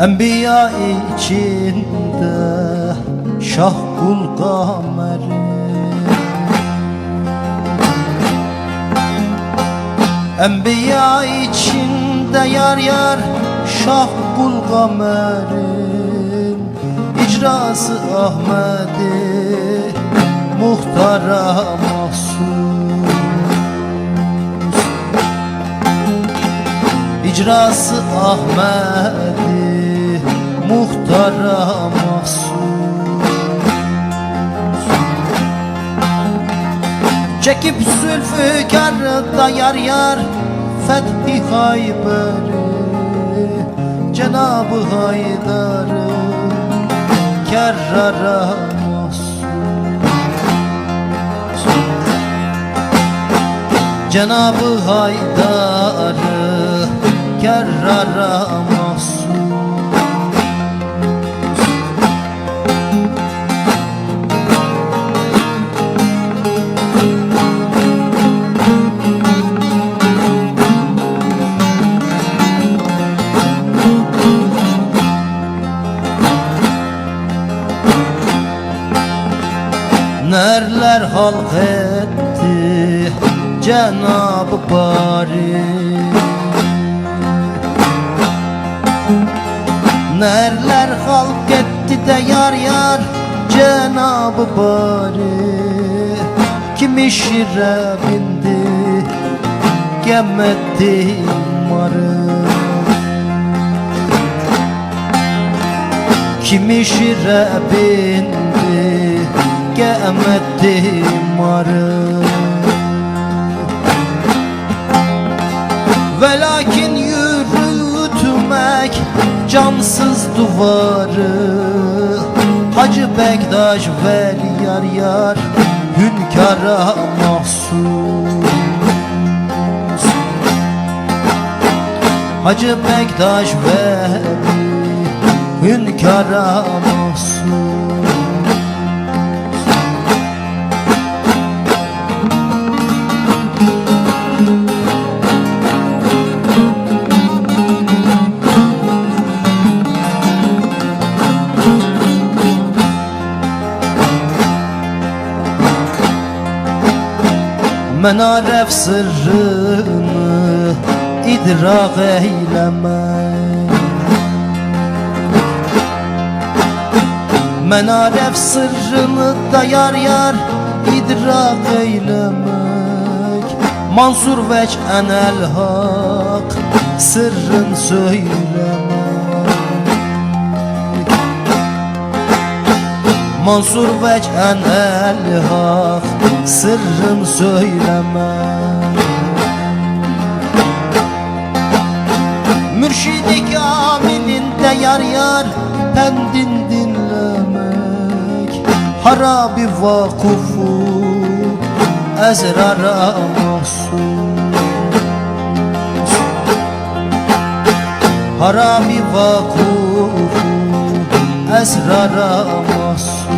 Enbiya içinde Şah kul kameri. Enbiya içinde yar yar Şah kul kamerin İcrası Ahmet'i Muhtara mahsus. İcrası Ahmet'i Muhtara mahsus. Çekip zülfükarda yar yar Fethi Hayber'i Cenab-ı Haydar'ı Kerrara mahsus. Cenab-ı Haydar'ı Kerrara mahsus Nerler halk etti Cenab-ı Bari Nerler halk etti de yar yar Cenab-ı Bari Kimi şire bindi Gemetti marı Kimi şire bindi Gemetti marı Ve lakin yürütmek cansız duvarı. Hacı Bektaş veli yar yar Hünkara mahsus. Hacı Bektaş veli Hünkara mahsus Menaref sırrını idrak eyleme. Menaref sırrını da yar yar idrak eylemek. Mansur veç enel hak sırrın söylemek Mansur veç enel hak sırrın söylemek Mürşidi kamilin de yar yar pendin dinlemek. Harabi vakufu ezrara mahsus. Harabi vakufu ezrara mahsus